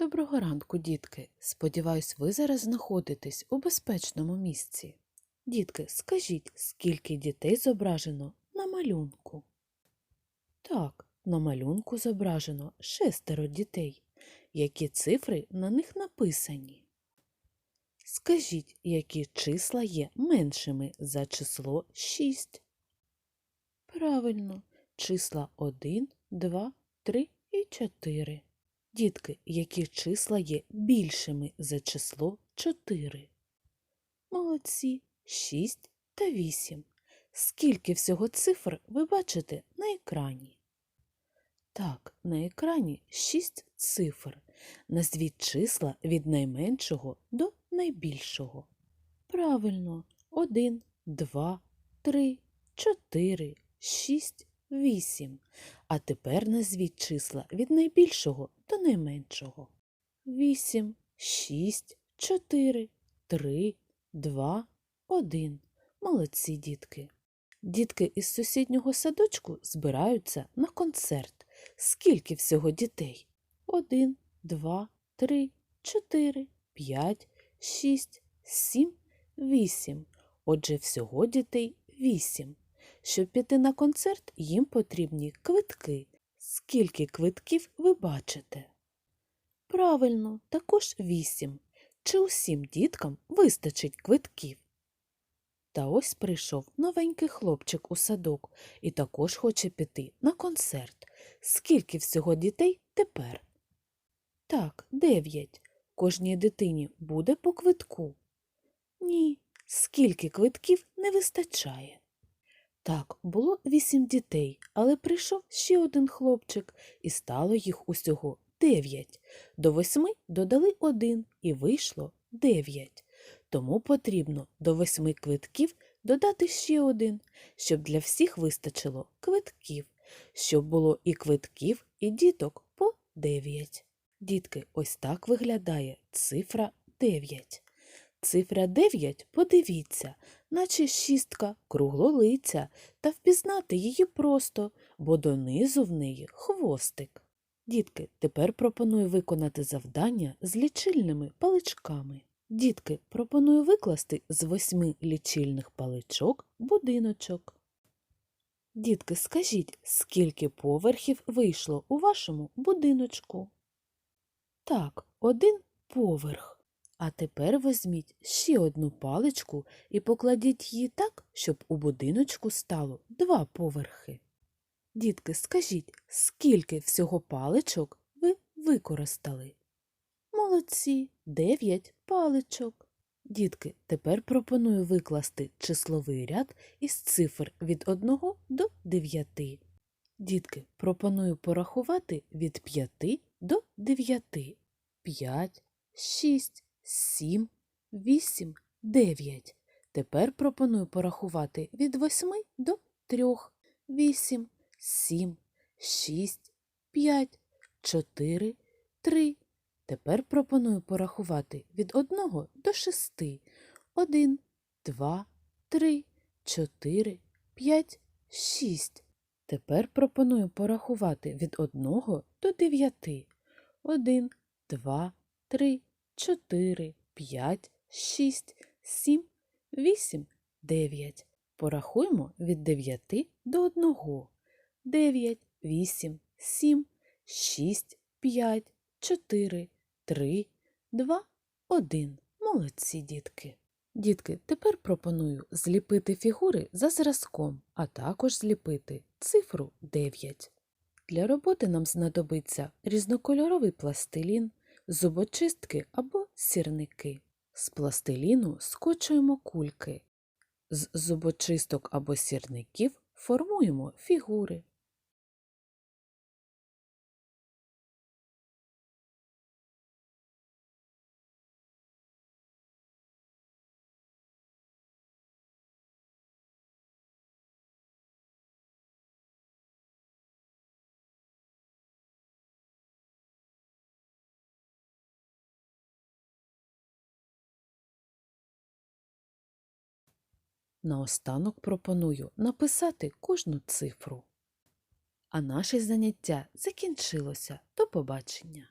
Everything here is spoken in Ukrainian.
Доброго ранку, дітки. Сподіваюсь, ви зараз знаходитесь у безпечному місці. Дітки, скажіть, скільки дітей зображено на малюнку? Так, на малюнку зображено шестеро дітей. Які цифри на них написані? Скажіть, які числа є меншими за число 6? Правильно, числа 1, 2, 3 і 4. Дітки, які числа є більшими за число 4? Молодці, 6 та 8. Скільки всього цифр ви бачите на екрані? Так, на екрані 6 цифр. Назвіть числа від найменшого до найбільшого. Правильно, 1, 2, 3, 4, 6, 8. А тепер назвіть числа від найбільшого до найменшого. 8, 6, 4, 3, 2, 1. Молодці дітки. Дітки із сусіднього садочку збираються на концерт. Скільки всього дітей? 1, 2, 3, 4, 5, 6, 7, 8. Отже, всього дітей 8. Щоб піти на концерт, їм потрібні квитки. Скільки квитків ви бачите? Правильно, також 8. Чи усім діткам вистачить квитків? Та ось прийшов новенький хлопчик у садок і також хоче піти на концерт. Скільки всього дітей тепер? Так, дев'ять. Кожній дитині буде по квитку. Ні, скільки квитків не вистачає. Так, було вісім дітей, але прийшов ще один хлопчик, і стало їх усього дев'ять. До восьми додали один, і вийшло дев'ять. Тому потрібно до восьми квитків додати ще один, щоб для всіх вистачило квитків, щоб було і квитків, і діток по дев'ять. Дітки, ось так виглядає цифра 9. Цифра 9, подивіться, наче шістка, круглолиця, та впізнати її просто, бо донизу в неї хвостик. Дітки, тепер пропоную виконати завдання з лічильними паличками. Дітки, пропоную викласти з восьми лічильних паличок будиночок. Дітки, скажіть, скільки поверхів вийшло у вашому будиночку? Так, один поверх. А тепер візьміть ще одну паличку і покладіть її так, щоб у будиночку стало два поверхи. Дітки, скажіть, скільки всього паличок ви використали? Молодці, дев'ять паличок. Дітки, тепер пропоную викласти числовий ряд із цифр від 1 до 9. Дітки, пропоную порахувати від 5 до 9. 5, 6, 7, 8, 9. Тепер пропоную порахувати від 8 до 3. 8, 7, 6, 5, 4, 3. Тепер пропоную порахувати від 1 до 6. 1, 2, 3, 4, 5, 6. Тепер пропоную порахувати від 1 до 9. 1, 2, 3, 4, 5, 6, 7, 8, 9. Порахуємо від 9 до 1. 9, 8, 7, 6, 5, 4, 3, 2, 1. Молодці, дітки. Дітки, тепер пропоную зліпити фігури за зразком, а також зліпити цифру 9. Для роботи нам знадобиться різнокольоровий пластилін, зубочистки або сірники. З пластиліну скочуємо кульки. З зубочисток або сірників формуємо фігури. Наостанок пропоную написати кожну цифру. А наше заняття закінчилося. До побачення!